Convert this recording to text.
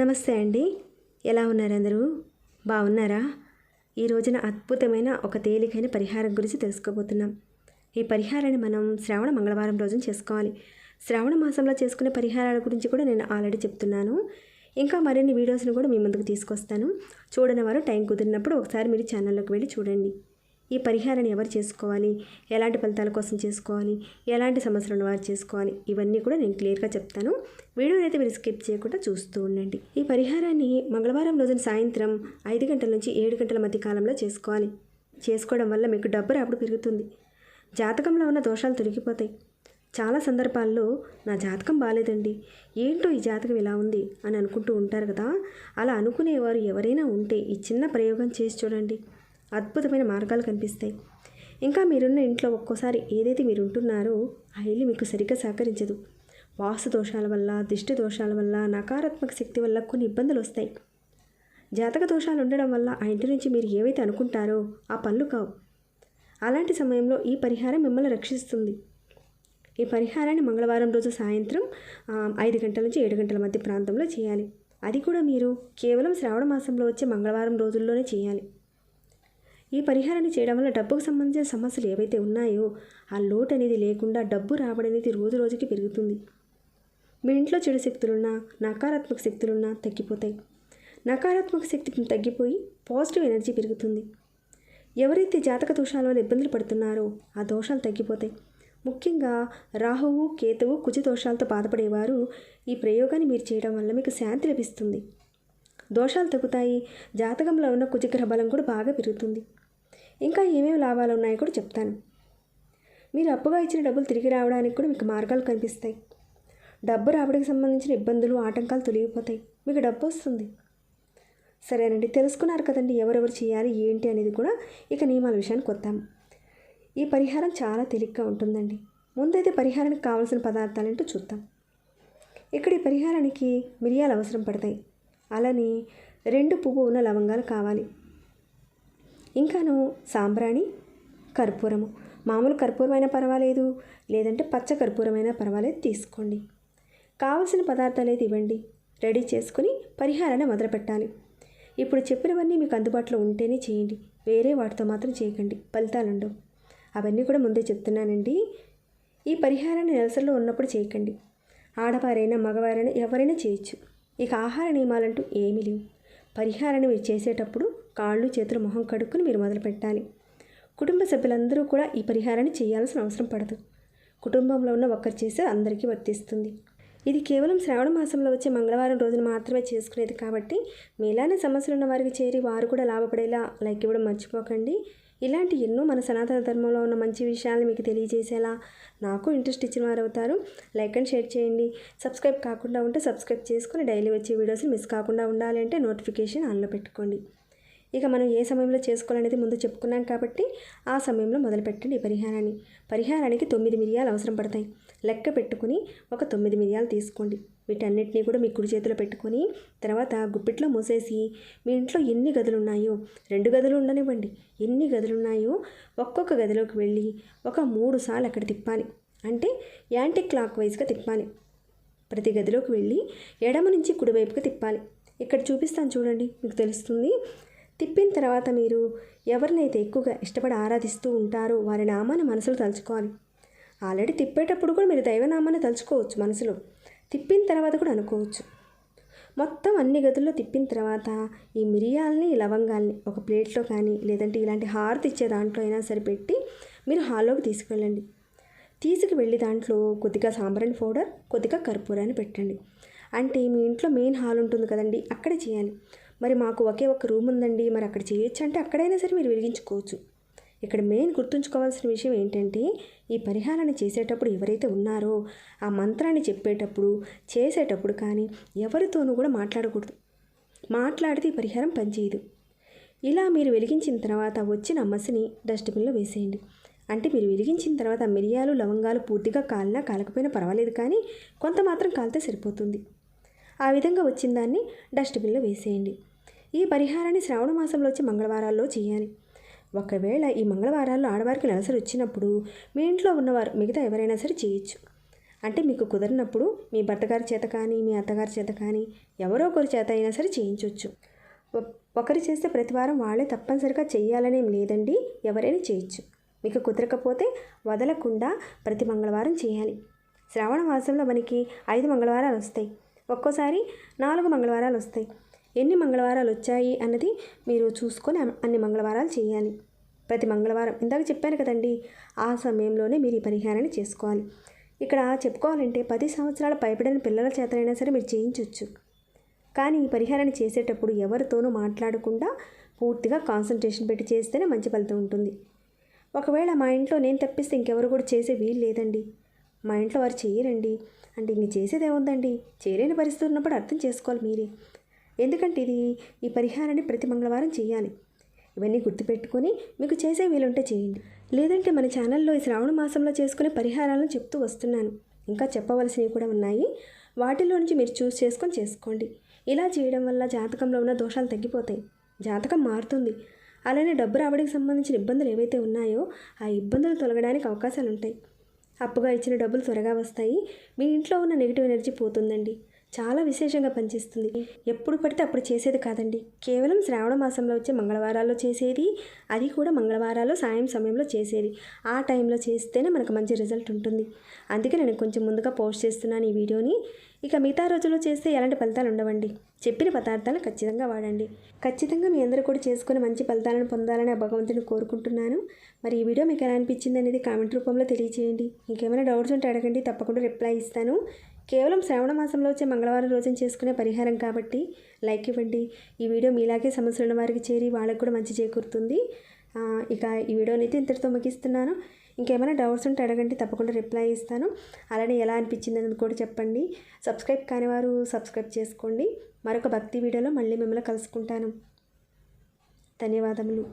నమస్తే అండి. ఎలా ఉన్నారు అందరూ? బాగున్నారా ఈ రోజున అద్భుతమైన ఒక తేలికైన పరిహారం గురించి తెలుసుకోబోతున్నాం. ఈ పరిహారాన్ని మనం శ్రావణ మంగళవారం రోజున చేసుకోవాలి. శ్రావణ మాసంలో చేసుకునే పరిహారాల గురించి కూడా నేను ఆల్రెడీ చెప్తున్నాను. ఇంకా మరిన్ని వీడియోస్ని కూడా మీ ముందుకు తీసుకొస్తాను. చూడని వారు టైం కుదిరినప్పుడు ఒకసారి మీరు ఛానల్లోకి వెళ్ళి చూడండి. ఈ పరిహారాన్ని ఎవరు చేసుకోవాలి? ఎలాంటి ఫలితాల కోసం చేసుకోవాలి? ఎలాంటి సమస్యలను వారు చేసుకోవాలి? ఇవన్నీ కూడా నేను క్లియర్గా చెప్తాను. వీడియోని అయితే మీరు స్కిప్ చేయకుండా చూస్తూ ఉండండి. ఈ పరిహారాన్ని మంగళవారం రోజున సాయంత్రం ఐదు గంటల నుంచి ఏడు గంటల మధ్య కాలంలో చేసుకోవాలి. చేసుకోవడం వల్ల మీకు డబ్బు రాబడి పెరుగుతుంది. జాతకంలో ఉన్న దోషాలు తొలగిపోతాయి. చాలా సందర్భాల్లో నా జాతకం బాగాలేదండి ఏంటో ఈ జాతకం ఇలా ఉంది అని అనుకుంటూ ఉంటారు కదా? అలా అనుకునేవారు ఎవరైనా ఉంటే ఈ చిన్న ప్రయోగం చేసి చూడండి. అద్భుతమైన మార్గాలు కనిపిస్తాయి. ఇంకా మీరున్న ఇంట్లో ఒక్కోసారి ఏదైతే మీరు ఉంటున్నారో ఆ ఇల్లు మీకు సరిగ్గా సహకరించదు. వాసు దోషాల వల్ల దిష్టి దోషాల వల్ల నకారాత్మక శక్తి వల్ల కొన్ని ఇబ్బందులు వస్తాయి. జాతక దోషాలు ఉండడం వల్ల ఆ ఇంటి నుంచి మీరు ఏవైతే అనుకుంటారో ఆ పనులు కావు. అలాంటి సమయంలో ఈ పరిహారం మిమ్మల్ని రక్షిస్తుంది. ఈ పరిహారాన్ని మంగళవారం రోజు సాయంత్రం ఐదు గంటల నుంచి ఏడు గంటల మధ్య ప్రాంతంలో చేయాలి. అది కూడా మీరు కేవలం శ్రావణ మాసంలో వచ్చే మంగళవారం రోజుల్లోనే చేయాలి. ఈ పరిహారాన్ని చేయడం వల్ల డబ్బుకు సంబంధించిన సమస్యలు ఏవైతే ఉన్నాయో ఆ లోటు అనేది లేకుండా డబ్బు రాబడి అనేది రోజు రోజుకి పెరుగుతుంది. మీ ఇంట్లో చెడు శక్తులున్నా నకారాత్మక శక్తులున్నా తగ్గిపోతాయి. నకారాత్మక శక్తి తగ్గిపోయి పాజిటివ్ ఎనర్జీ పెరుగుతుంది. ఎవరైతే జాతక దోషాల వల్ల ఇబ్బందులు పడుతున్నారో ఆ దోషాలు తగ్గిపోతాయి. ముఖ్యంగా రాహువు కేతువు కుజ దోషాలతో బాధపడేవారు ఈ ప్రయోగాన్ని మీరు చేయడం వల్ల మీకు శాంతి లభిస్తుంది. దోషాలు తగ్గుతాయి. జాతకంలో ఉన్న కుజగ్రహ బలం కూడా బాగా పెరుగుతుంది. ఇంకా ఏమేమి లాభాలు ఉన్నాయో కూడా చెప్తాను. మీరు అప్పుగా ఇచ్చిన డబ్బులు తిరిగి రావడానికి కూడా మీకు మార్గాలు కనిపిస్తాయి. డబ్బు రాబడికి సంబంధించిన ఇబ్బందులు ఆటంకాలు తొలగిపోతాయి. మీకు డబ్బు వస్తుంది. సరేనండి తెలుసుకున్నారు కదండి ఎవరెవరు చేయాలి ఏంటి అనేది కూడా ఇక నియమాల విషయానికి వద్దాము ఈ పరిహారం చాలా తేలిగ్గా ఉంటుందండి. ముందైతే పరిహారానికి కావాల్సిన పదార్థాలంటూ చూద్దాం. ఇక్కడ ఈ పరిహారానికి మిరియాలు అవసరం పడతాయి. అలానే రెండు పువ్వు ఉన్న లవంగాలు కావాలి. ఇంకాను సాంబ్రాణి కర్పూరము. మామూలు కర్పూరమైనా పర్వాలేదు లేదంటే పచ్చ కర్పూరమైనా పర్వాలేదు తీసుకోండి. కావలసిన పదార్థాలు అయితే ఇవ్వండి. రెడీ చేసుకుని పరిహారాన్ని మొదలుపెట్టాలి. ఇప్పుడు చెప్పినవన్నీ మీకు అందుబాటులో ఉంటేనే చేయండి. వేరే వాటితో మాత్రం చేయకండి. ఫలితాలుండవు అవన్నీ కూడా ముందే చెప్తున్నానండి. ఈ పరిహారాన్ని నెలసరిలో ఉన్నప్పుడు చేయకండి. ఆడవారైనా మగవారైనా ఎవరైనా చేయొచ్చు. ఇక ఆహార నియమాలంటూ ఏమీ లేవు. పరిహారాన్ని మీరు చేసేటప్పుడు కాళ్ళు చేతులు మొహం కడుక్కుని మీరు మొదలు పెట్టాలి కుటుంబ సభ్యులందరూ కూడా ఈ పరిహారాన్ని చేయాల్సిన అవసరం పడదు. కుటుంబంలో ఉన్న ఒక్కరు చేసే అందరికీ వర్తిస్తుంది. ఇది కేవలం శ్రావణ మాసంలో వచ్చే మంగళవారం రోజున మాత్రమే చేసుకునేది కాబట్టి మీలానే సమస్యలు ఉన్న వారికి చేరి వారు కూడా లాభపడేలా లైక్ ఇవ్వడం మర్చిపోకండి. ఇలాంటి ఎన్నో మన సనాతన ధర్మంలో ఉన్న మంచి విషయాలు మీకు తెలియజేసేలా నాకు ఇంట్రెస్ట్ ఇచ్చిన వారు అవుతారు లైక్ అండ్ షేర్ చేయండి. సబ్స్క్రైబ్ కాకుండా ఉంటే సబ్స్క్రైబ్ చేసుకుని డైలీ వచ్చే వీడియోస్ని మిస్ కాకుండా ఉండాలంటే నోటిఫికేషన్ ఆన్లో పెట్టుకోండి. ఇక మనం ఏ సమయంలో చేసుకోవాలనేది ముందు చెప్పుకున్నాం కాబట్టి ఆ సమయంలో మొదలుపెట్టండి పరిహారాన్ని. పరిహారానికి తొమ్మిది మిరియాలు అవసరం పడతాయి. లెక్క పెట్టుకుని ఒక తొమ్మిది మిరియాలు తీసుకోండి. వీటన్నిటినీ కూడా మీ కుడి చేతిలో పెట్టుకొని తర్వాత గుప్పిట్లో మూసేసి మీ ఇంట్లో ఎన్ని గదులు ఉన్నాయో రెండు గదులు ఉండనివ్వండి. ఎన్ని గదులు ఉన్నాయో ఒక్కొక్క గదిలోకి వెళ్ళి ఒక మూడు సార్లు అక్కడ తిప్పాలి. అంటే యాంటీ క్లాక్ వైజ్గా తిప్పాలి. ప్రతి గదిలోకి వెళ్ళి ఎడమ నుంచి కుడివైపుకి తిప్పాలి. ఇక్కడ చూపిస్తాను చూడండి మీకు తెలుస్తుంది. తిప్పిన తర్వాత మీరు ఎవరినైతే ఎక్కువగా ఇష్టపడి ఆరాధిస్తూ ఉంటారో వారి నామాన్ని మనసులో తలుచుకోవాలి. ఆల్రెడీ తిప్పేటప్పుడు కూడా మీరు దైవనామాన్ని తలుచుకోవచ్చు మనసులో. తిప్పిన తర్వాత కూడా అనుకోవచ్చు. మొత్తం అన్ని గదుల్లో తిప్పిన తర్వాత ఈ మిరియాలని లవంగాల్ని ఒక ప్లేట్లో కానీ లేదంటే ఇలాంటి హారతి ఇచ్చే దాంట్లో అయినా సరే పెట్టి మీరు హాల్లోకి తీసుకెళ్ళండి. తీసుకువెళ్ళి దాంట్లో కొద్దిగా సాంబ్రాణి పౌడర్ కొద్దిగా కర్పూరాన్ని పెట్టండి. అంటే మీ ఇంట్లో మెయిన్ హాల్ ఉంటుంది కదండి అక్కడే చేయాలి. మరి మాకు ఒకే ఒక రూమ్ ఉందండి మరి అక్కడ చేయొచ్చు అంటే అక్కడైనా సరే మీరు వెలిగించుకోవచ్చు. ఇక్కడ మెయిన్ గుర్తుంచుకోవాల్సిన విషయం ఏంటంటే ఈ పరిహారాన్ని చేసేటప్పుడు ఎవరైతే ఉన్నారో ఆ మంత్రాన్ని చెప్పేటప్పుడు చేసేటప్పుడు కానీ ఎవరితోనూ కూడా మాట్లాడకూడదు. మాట్లాడితే ఈ పరిహారం పనిచేయదు. ఇలా మీరు వెలిగించిన తర్వాత వచ్చిన మసిని డస్ట్బిన్లో వేసేయండి. అంటే మీరు వెలిగించిన తర్వాత మిరియాలు లవంగాలు పూర్తిగా కాలినా కాలకపోయినా పర్వాలేదు కానీ కొంత మాత్రం కాలితే సరిపోతుంది. ఆ విధంగా వచ్చిన దాన్ని డస్ట్బిన్లో వేసేయండి. ఈ పరిహారాన్ని శ్రావణ మాసంలో వచ్చే మంగళవారాల్లో చేయాలి. ఒకవేళ ఈ మంగళవారాల్లో ఆడవారికి నెలసరి వచ్చినప్పుడు మీ ఇంట్లో ఉన్నవారు మిగతా ఎవరైనా సరే చేయొచ్చు. అంటే మీకు కుదిరినప్పుడు మీ భర్తగారి చేత కానీ మీ అత్తగారి చేత కానీ ఎవరో ఒకరి చేత అయినా సరే చేయించవచ్చు ఒ- ఒకరు చేస్తే ప్రతివారం వాళ్ళే తప్పనిసరిగా చేయాలనేం లేదండి ఎవరైనా చేయొచ్చు. మీకు కుదరకపోతే వదలకుండా ప్రతి మంగళవారం చేయాలి. శ్రావణ మాసంలో మనకి ఐదు మంగళవారాలు వస్తాయి. ఒక్కోసారి నాలుగు మంగళవారాలు వస్తాయి. ఎన్ని మంగళవారాలు వచ్చాయి అన్నది మీరు చూసుకొని అన్ని మంగళవారాలు చేయాలి. ప్రతి మంగళవారం ఇందాక చెప్పాను కదండి ఆ సమయంలోనే మీరు ఈ పరిహారాన్ని చేసుకోవాలి. ఇక్కడ చెప్పుకోవాలంటే పది సంవత్సరాల పైబడిన పిల్లల చేతనైనా సరే మీరు చేయించవచ్చు కానీ ఈ పరిహారాన్ని చేసేటప్పుడు ఎవరితోనూ మాట్లాడకుండా పూర్తిగా కాన్సన్ట్రేషన్ పెట్టి చేస్తేనే మంచి ఫలితం ఉంటుంది. ఒకవేళ మా ఇంట్లో నేను తప్పిస్తే ఇంకెవరు కూడా చేసే వీలు లేదండి. మా ఇంట్లో వారు చేయరండి. అంటే ఇంక చేసేదేముందండి చేయలేని పరిస్థితి ఉన్నప్పుడు అర్థం చేసుకోవాలి మీరే. ఎందుకంటే ఇది ఈ పరిహారాన్ని ప్రతి మంగళవారం చేయాలి. ఇవన్నీ గుర్తుపెట్టుకొని మీకు చేసే వీలుంటే చేయండి. లేదంటే మన ఛానల్లో ఈ శ్రావణ మాసంలో చేసుకునే పరిహారాలను చెప్తూ వస్తున్నాను. ఇంకా చెప్పవలసినవి కూడా ఉన్నాయి. వాటిలో నుంచి మీరు చూస్ చేసుకొని చేసుకోండి. ఇలా చేయడం వల్ల జాతకంలో ఉన్న దోషాలు తగ్గిపోతాయి. జాతకం మారుతుంది. అలానే డబ్బు రావడానికి సంబంధించిన ఇబ్బందులు ఏవైతే ఉన్నాయో ఆ ఇబ్బందులు తొలగడానికి అవకాశాలు ఉంటాయి అప్పుగా ఇచ్చిన డబ్బులు త్వరగా వస్తాయి. మీ ఇంట్లో ఉన్న నెగిటివ్ ఎనర్జీ పోతుందండి. చాలా విశేషంగా పనిచేస్తుంది. ఎప్పుడు పడితే అప్పుడు చేసేది కాదండి. కేవలం శ్రావణ మాసంలో వచ్చే మంగళవారాల్లో చేసేది అది కూడా మంగళవారాలు సాయం సమయంలో చేసేది. ఆ టైంలో చేస్తేనే మనకు మంచి రిజల్ట్ ఉంటుంది. అందుకే నేను కొంచెం ముందుగా పోస్ట్ చేస్తున్నాను ఈ వీడియోని. ఇక మిగతా రోజుల్లో చేస్తే ఎలాంటి ఫలితాలు ఉండవండి. చెప్పిన పదార్థాలు ఖచ్చితంగా వాడండి. ఖచ్చితంగా మీ అందరూ కూడా చేసుకుని మంచి ఫలితాలను పొందాలని భగవంతుని కోరుకుంటున్నాను. మరి ఈ వీడియో మీకు ఎలా అనిపించింది అనేది కామెంట్ రూపంలో తెలియజేయండి ఇంకేమైనా డౌట్స్ ఉంటే అడగండి తప్పకుండా రిప్లై ఇస్తాను. కేవలం శ్రావణ మాసంలో వచ్చే మంగళవారం రోజున చేసుకునే పరిహారం కాబట్టి లైక్ ఇవ్వండి. ఈ వీడియో మీలాగే సమస్యలు ఉన్న వారికి చేరి వాళ్ళకి కూడా మంచి చేకూరుతుంది. ఇక ఈ వీడియోని అయితే ఇంతటితో ముగిస్తున్నాను. ఇంకేమైనా డౌట్స్ ఉంటే అడగండి తప్పకుండా రిప్లై ఇస్తాను. అలానే ఎలా అనిపించింది అనేది కూడా చెప్పండి. సబ్స్క్రైబ్ కాని వారు సబ్స్క్రైబ్ చేసుకోండి. మరొక భక్తి వీడియోలో మళ్ళీ మిమ్మల్ని కలుసుకుంటాను. ధన్యవాదములు.